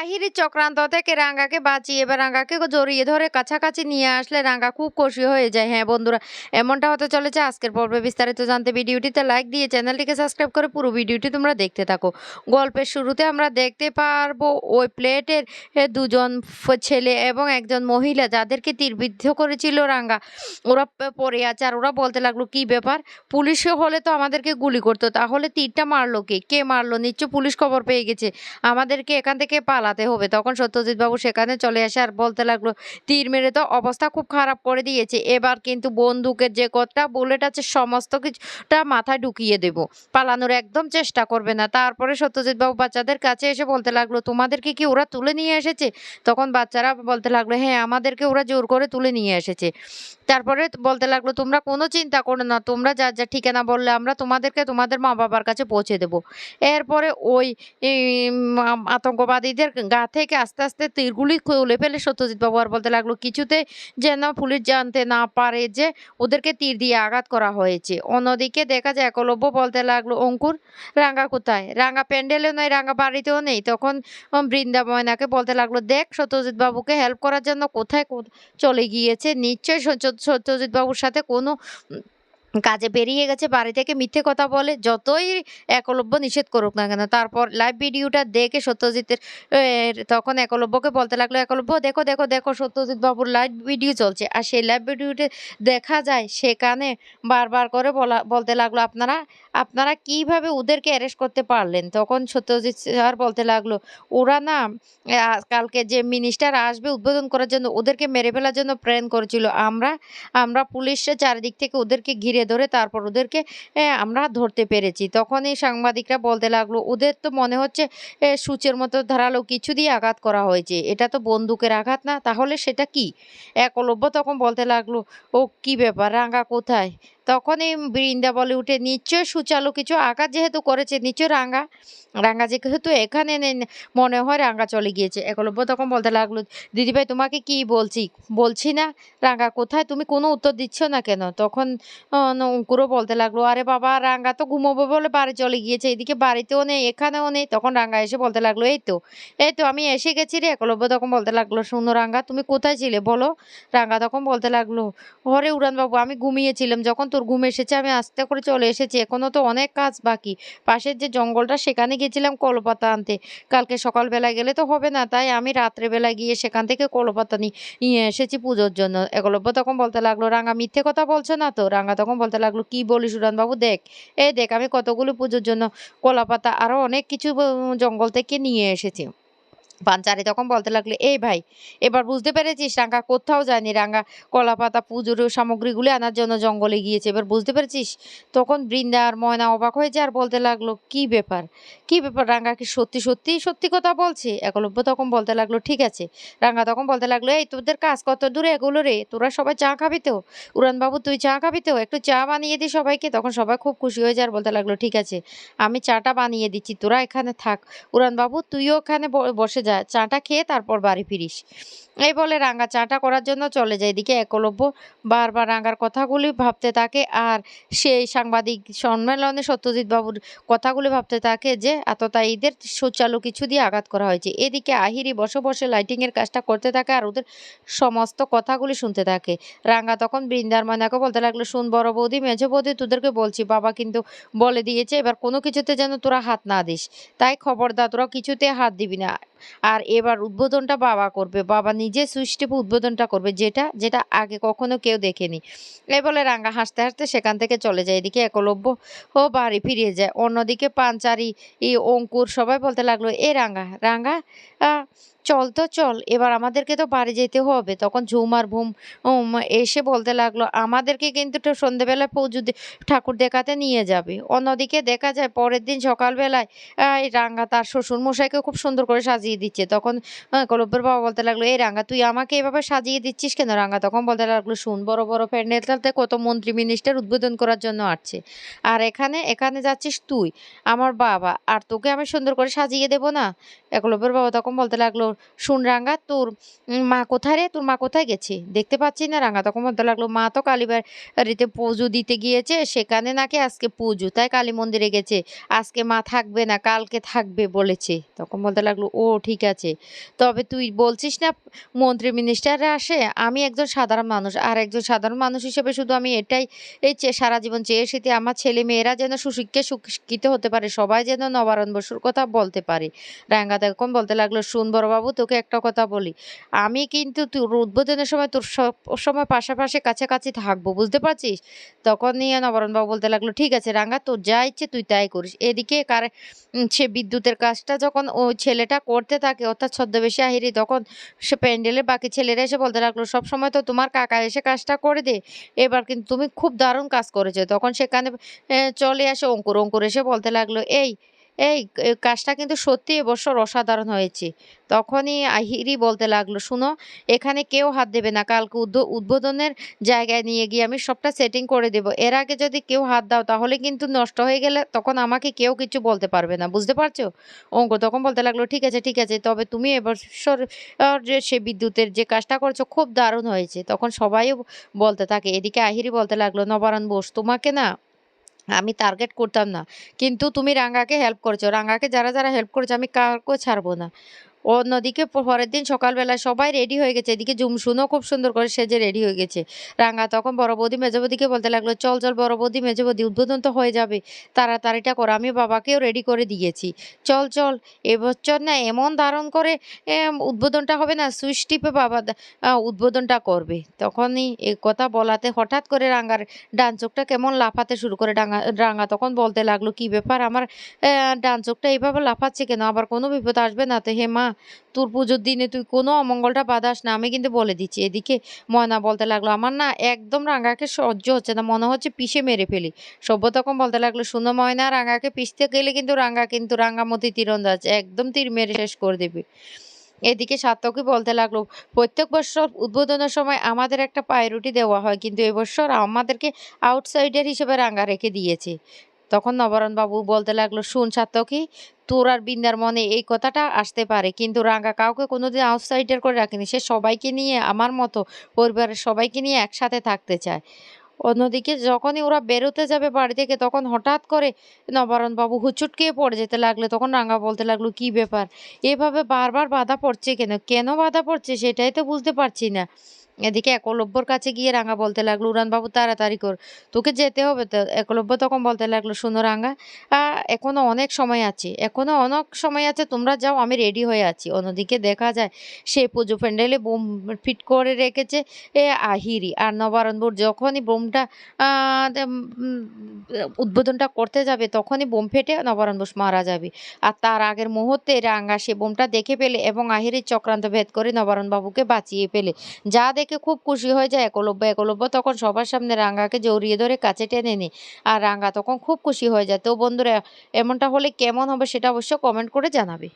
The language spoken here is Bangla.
আহিরি চক্রান্ত থেকে রাঙ্গাকে বাঁচিয়ে এবার রাঙ্গাকে জড়িয়ে ধরে কাছাকাছি নিয়ে আসলে রাঙ্গা খুব খুশি হয়ে যায়। হ্যাঁ বন্ধুরা, এমনটা হতে চলেছে আজকের পর্বে বিস্তারিত জানতে। ভিডিওটিতে লাইক দিয়ে চ্যানেলটিকে সাবস্ক্রাইব করে পুরো ভিডিওটি তোমরা দেখতে থাকো। গল্পের শুরুতে আমরা দেখতে পারব ওই প্লেটের দুজন ছেলে এবং একজন মহিলা যাদেরকে তীরবিদ্ধ করেছিল রাঙ্গা। ওরা পরে আছে আর ওরা বলতে লাগল, কি ব্যাপার? পুলিশে হলে তো আমাদেরকে গুলি করতো। তাহলে তীরটা মারলো কে? কে মারলো? নিশ্চয় পুলিশ খবর পেয়ে গেছে। আমাদেরকে এখান থেকে পালাতে হবে। তখন সত্যজিৎ বাবু সেখানে চলে আসে আর বলতে লাগল, তীর মেরে তো অবস্থা খুব খারাপ করে দিয়েছে। এবার কিন্তু বন্দুকের যে কতটা বুলেট আছে সমস্ত কিছুটা মাথায় ঢুকিয়ে দেব। পালানোর একদম চেষ্টা করবে না। তারপরে সত্যজিৎ বাবু বাচ্চাদের কাছে এসে বলতে লাগল, তোমাদেরকে কি ওরা তুলে নিয়ে এসেছে? তখন বাচ্চারা বলতে লাগল হ্যাঁ আমাদেরকে ওরা জোর করে তুলে নিয়ে এসেছে। তারপরে বলতে লাগল, তোমরা কোনো চিন্তা করো না, তোমরা যা যা ঠিকানা বললে আমরা তোমাদেরকে তোমাদের মা বাবার কাছে পৌঁছে দেবো। এরপরে ওই আতঙ্কবাদীদের গা থেকে আস্তে আস্তে তীরগুলি খুলে ফেলে সত্যজিৎ বাবু আর বলতে লাগল, কিছুতে যেন পুলিশ জানতে না পারে যে ওদেরকে তীর দিয়ে আঘাত করা হয়েছে। অন্যদিকে দেখা যায়, একলব্য বলতে লাগল, অঙ্কুর রাঙ্গা কোথায়? রাঙ্গা প্যান্ডেলেও নেই রাঙ্গা বাড়িতেও নেই। তখন বৃন্দা ময়নাকে বলতে লাগল, দেখ সত্যজিৎ বাবুকে হেল্প করার জন্য কোথায় চলে গিয়েছে। নিশ্চয়ই সত্যজিৎ বাবুর সাথে কোনো কাজে বেরিয়ে গেছে, বাড়ি থেকে মিথ্যে কথা বলে, যতই একলব্য নিষেধ করুক না কেন, তারপর লাইভ ভিডিওটা দেখে সত্যজিতের তখন একলব্যকে বলতে লাগল, একলব্য, দেখো দেখো দেখো, সত্যজিৎ বাবুর লাইভ ভিডিও চলছে। আর সেই লাইভ ভিডিওতে দেখা যায়, সেখানে বারবার করে বলা, বলতে লাগল, আপনারা আপনারা কীভাবে ওদেরকে অ্যারেস্ট করতে পারলেন? তখন সত্যজিৎ স্যার বলতে লাগল, ওরা না কালকে যে মিনিস্টার আসবে উদ্বোধন করার জন্য ওদেরকে মেরে ফেলার জন্য প্ল্যান করেছিল। আমরা আমরা পুলিশের চারিদিক থেকে ওদেরকে ঘিরে ধরে তারপর ওদেরকে আমরা ধরতে পেরেছি। তখনই সাংবাদিকরা বলতে লাগল, ওদের তো মনে হচ্ছে সূচের মতো ধারালো কিছু দিয়ে আঘাত করা হয়েছে। এটা তো বন্দুকের আঘাত না, তাহলে সেটা কি? একলব্য তখন বলতে লাগল, ও, কি ব্যাপার? রাঙ্গা কোথায়? তখনই বৃন্দা বলে উঠে, নিশ্চয় সুচালো কিছু আঘাত যেহেতু করেছে, নিশ্চয় রাঙ্গা রাঙ্গা যেহেতু এখানে মনে হয় রাঙ্গা চলে গিয়েছে। একলব্য তখন বলতে লাগল দিদিভাই তোমাকে কি বলছি? বলছি না? রাঙ্গা কোথায়? তুমি কোনো উত্তর দিচ্ছ না কেন? তখন অঙ্কুরও বলতে লাগল, আরে বাবা রাঙ্গা তো ঘুমোবো বলে বাড়ি চলে গিয়েছে, এদিকে বাড়িতেও নেই, এখানেও নেই। তখন রাঙ্গা এসে বলতে লাগল, এই তো এই তো, আমি এসে গেছি রে। একলব্য তখন বলতে লাগল, শুনো রাঙ্গা তুমি কোথায় ছিলে বলো? রাঙ্গা তখন বলতে লাগল হরে উড়ানবাবু, আমি ঘুমিয়েছিলাম, যখন তোর ঘুম এসেছে, আমি আস্তে করে চলে এসেছি, এখনও তো অনেক কাজ বাকি। পাশের যে জঙ্গলটা, সেখানে গেছিলাম কলপাতা আনতে। কালকে সকালবেলা গেলে তো হবে না, তাই আমি রাত্রেবেলা গিয়ে সেখান থেকে কলপাতা নিয়ে এসেছি পুজোর জন্য। একলব্য তখন বলতে লাগল, রাঙা, মিথ্যে কথা বলছো না তো? রাঙা তখন বলতে লাগল, কি বলি উড়ান বাবু দেখ, এই দেখ, আমি কতগুলো পুজোর জন্য কলাপাতা আরও অনেক কিছু জঙ্গল থেকে নিয়ে এসেছি। পাঞ্চারি তখন বলতে লাগল, এই ভাই, এবার বুঝতে পেরেছিস রাঙ্গা কোথাও যায়নি। রাঙ্গা কলাপাতা, পুজোর সামগ্রীগুলি আনার জন্য জঙ্গলে গিয়েছে। এবার বুঝতে পেরেছিস? তখন বৃন্দা আর ময়না অবাক হয়েছে আর বলতে লাগল, কি ব্যাপার? কি ব্যাপার? রাঙ্গা কি সত্যি সত্যি সত্যি কথা বলছে? একলব্য তখন বলতে লাগল, ঠিক আছে। রাঙ্গা তখন বলতে লাগল, এই তোদের কাজ কত দূরে এগুলো রে? তোরা সবাই চা খাবি তো? উড়ান বাবু তুই চা খাবি তো? একটু চা বানিয়ে দি সবাইকে। তখন সবাই খুব খুশি হয়ে যায় আর বলতে লাগল, ঠিক আছে, আমি চাটা বানিয়ে দিচ্ছি। তোরা এখানে থাক। উড়ান বাবু তুইও ওখানে ব- বসে যা। চাটা খেয়ে তারপর বাড়ি ফিরিস। এই বলে রাঙ্গা চাটা করার জন্য চলে যায় এদিকে একলব্য। বারবার রাঙ্গার কথাগুলি ভাবতে থাকে আর সেই সাংবাদিক সম্মেলনে সত্যজিৎ বাবুর কথাগুলি ভাবতে থাকে যে আততায়ীদের সুচালু কিছু দিয়ে আঘাত করা হয়েছে। এদিকে আহিরি বসে বসে লাইটিংয়ের কাজটা করতে থাকে আর ওদের সমস্ত কথাগুলি শুনতে থাকে। রাঙ্গা তখন বৃন্দার ময়নাকে বলতে লাগল, শুন বড় বৌদি, মেঝো বৌদি, তোদেরকে বলছি, বাবা কিন্তু বলে দিয়েছে, এবার কোনো কিছুতে যেন তোরা হাত না দিস। তাই খবরদার, তোরা কিছুতে হাত দিবি না। আর এবার উদ্বোধনটা বাবা করবে। বাবা নিজে সুইচ উদ্বোধনটা করবে যেটা যেটা আগে কখনো কেউ দেখেনি। এ বলে রাঙ্গা হাসতে হাসতে সেখান থেকে চলে যায়। এদিকে একলব্য ও বাড়ি ফিরিয়ে যায়। অন্যদিকে পাঞ্চারি অঙ্কুর সবাই বলতে লাগল, এ রাঙ্গা রাঙ্গা চল তো চল এবার আমাদেরকে তো বাড়ি যেতে হবে। তখন ঝুমার ভুম উম, এসে বলতে লাগল আমাদেরকে কিন্তু একটু সন্ধেবেলায় পুজো ঠাকুর দেখাতে নিয়ে যাবে। অন্যদিকে দেখা যায় পরের দিন সকালবেলায় এই রাঙ্গা তার শ্বশুর মশাইকে খুব সুন্দর করে সাজিয়ে দিচ্ছে। তখন আহ, কলব্বের বাবা বলতে লাগল এই রাঙ্গা তুই আমাকে এভাবে সাজিয়ে দিচ্ছিস কেন? রাঙ্গা তখন বলতে লাগল শুন বড় বড় প্যান্ডেলটাতে কত মন্ত্রী মিনিস্টার উদ্বোধন করার জন্য আসছে। আর এখানে এখানে যাচ্ছিস তুই আমার বাবা আর তোকে আমি সুন্দর করে সাজিয়ে দেবো না? একলব্যের বাবা তখন বলতে লাগল "শুন রাঙ্গা তোর মা কোথায় রে? তোর মা কোথায় গেছে? দেখতে পাচ্ছি না।" রাঙ্গা তখন বলতে লাগল, "মা তো কালীবাড়িতে পুজো দিতে গিয়েছে। সেখানে নাকি আজকে পুজো, তাই কালী মন্দিরে গেছে। আজকে মা থাকবে না, কালকে থাকবে বলেছে।" তখন বলতে লাগল, "ও ঠিক আছে। তবে তুই বলছিস না মন্ত্রী মিনিস্টাররা আসে? আমি একজন সাধারণ মানুষ। আর একজন সাধারণ মানুষ হিসেবে শুধু আমি এটাই এই সারা জীবন চেয়ে এসেছি আমার ছেলে-মেয়েরা যেন সুশিক্ষে সুশিক্ষিত হতে পারে। সবাই যেন নবারণ বসুর কথা বলতে পারে।" রাঙ্গা তখন বলতে লাগল, "শোন বড়বাবু তোকে একটা কথা বলি। আমি কিন্তু তোর উদ্বোধনের সময় তোর সব সময় পাশাপাশি কাছাকাছি থাকব। বুঝতে পারছিস?" তখনই নবারুণবাবু বলতে লাগল, "ঠিক আছে রাঙ্গা তোর যা ইচ্ছে তুই তাই করিস।" এদিকে কারে সে বিদ্যুতের কাজটা যখন ও ছেলেটা করতে থাকে অর্থাৎ ছদ্মবেশী আহিরি তখন সে প্যান্ডেলের বাকি ছেলেরা এসে বলতে লাগল, "সবসময় তো তোমার কাকা এসে কাজটা করে দে এবার কিন্তু তুমি খুব দারুণ কাজ করেছ।" তখন সেখানে চলে আসে অঙ্কুর। অঙ্কুর এসে বলতে লাগল, "এই, এই কাজটা কিন্তু সত্যি এবছর অসাধারণ হয়েছে।" তখনই আহিরি বলতে লাগল, "শুনো এখানে কেউ হাত দেবে না। কালকে উদ্ব উদ্বোধনের জায়গায় নিয়ে গিয়ে আমি সবটা সেটিং করে দেব। এর আগে যদি কেউ হাত দাও তাহলে কিন্তু নষ্ট হয়ে গেলে তখন আমাকে কেউ কিছু বলতে পারবে না। বুঝতে পারছ?" অঙ্ক তখন বলতে লাগল, "ঠিক আছে, ঠিক আছে। তবে তুমি এবছর যে সে বিদ্যুতের যে কাজটা করেছ খুব দারুণ হয়েছে।" তখন সবাইও বলতে থাকে। এদিকে আহিরি বলতে লাগল, "নবারুণ বোস তোমাকে না আমি টার্গেট করতাম না। কিন্তু তুমি রাঙ্গাকে হেল্প করছ রাঙ্গাকে যারা, যারা হেল্প করেছে আমি কাউকে ছাড়বো না।" অন্যদিকে পরের দিন সকালবেলা সবাই রেডি হয়ে গেছে। এদিকে জুমসুনও খুব সুন্দর করে সেজে রেডি হয়ে গেছে। রাঙ্গা তখন বড় বৌদি মেজো বৌদিকে বলতে লাগল, "চল, চল বড় বৌদি, মেজো বৌদি উদ্বোধন তো হয়ে যাবে। তাড়াতাড়িটা করো। আমি বাবাকেও রেডি করে দিয়েছি। চল, চল। এবছর না এমন ধারণ করে উদ্বোধনটা হবে না সুইচ টিপে বাবা উদ্বোধনটা করবে।" তখনই এ কথা বলাতে হঠাৎ করে রাঙ্গার ডান চোখটা কেমন লাফাতে শুরু করে। ডাঙ্গা রাঙ্গা তখন বলতে লাগল, "কি ব্যাপার আমার ডান চোখটা এইভাবে লাফাচ্ছে কেন? আবার কোনো বিপদ আসবে না তো? হে মা তোর পুজোর দিনে তুই কোনো অমঙ্গলটা বাঁধাস না। আমি কিন্তু বলে দিচ্ছি।" এদিকে ময়না বলতে লাগল, "আমার না একদম রাঙ্গাকে সহ্য হচ্ছে না। মনে হচ্ছে পিষে মেরে ফেলি।" সব্য তখন বলতে লাগল, শুনো ময়না রাঙ্গাকে পিষতে গেলে কিন্তু রাঙ্গা কিন্তু রাঙ্গামতি তীরন্দাজ। একদম তীর মেরে শেষ করে দেবে।" এদিকে সাত্তকী বলতে লাগল, "প্রত্যেক বৎসর উদ্বোধনের সময় আমাদের একটা পায়রুটি দেওয়া হয়। কিন্তু এবছর আমাদেরকে আউটসাইডার হিসেবে রাঙ্গা রেখে দিয়েছে।" তখন নবারুণবাবু বলতে লাগল, "শোন সাত্তকী তোর আর বৃন্দার মনে এই কথাটা আসতে পারে। কিন্তু রাঙ্গা কাউকে কোনোদিন আউটসাইডার করে রাখেনি। সে সবাইকে নিয়ে আমার মতো পরিবারের সবাইকে নিয়ে একসাথে থাকতে চায়।" অন্যদিকে যখনই ওরা বেরোতে যাবে বাড়ি থেকে তখন হঠাৎ করে নবারুণবাবু হুঁচট খেয়ে পড়ে যেতে লাগল। তখন রাঙ্গা বলতে লাগল, "কি ব্যাপার? এভাবে বারবার বাধা পড়ছে কেন? কেন বাধা পড়ছে সেটাই তো বুঝতে পারছি না।" এদিকে একলব্যর কাছে গিয়ে রাঙা বলতে লাগল, "উড়ানবাবু তাড়াতাড়ি কর। তোকে যেতে হবে তো।" একলব্য তখন বলতে লাগল, "শোনো রাঙা আ এখনও অনেক সময় আছে। এখনও অনেক সময় আছে তোমরা যাও আমি রেডি হয়ে আছি।" অন্যদিকে দেখা যায় সে পুজো প্যান্ডেলে বোম ফিট করে রেখেছে এ আহিরি। আর নবারুণবাবু যখনই বোমটা উদ্বোধনটা করতে যাবে তখনই বোম ফেটে নবারুণ বোস মারা যাবে। আর তার আগের মুহূর্তে রাঙ্গা সে বোমটা দেখে ফেলে এবং আহিরির চক্রান্ত ভেদ করে নবারুণবাবুকে বাঁচিয়ে ফেলে। যা দেখে খুব খুশি হয়ে যায় একলব্য। একলব্য তখন সবার সামনে রাঙ্গাকে জড়িয়ে ধরে কাছে টেনে নেয়। আর রাঙ্গা তখন খুব খুশি হয়ে যায়। তো বন্ধুরা, এমনটা হলে কেমন হবে সেটা অবশ্য কমেন্ট করে জানাবে।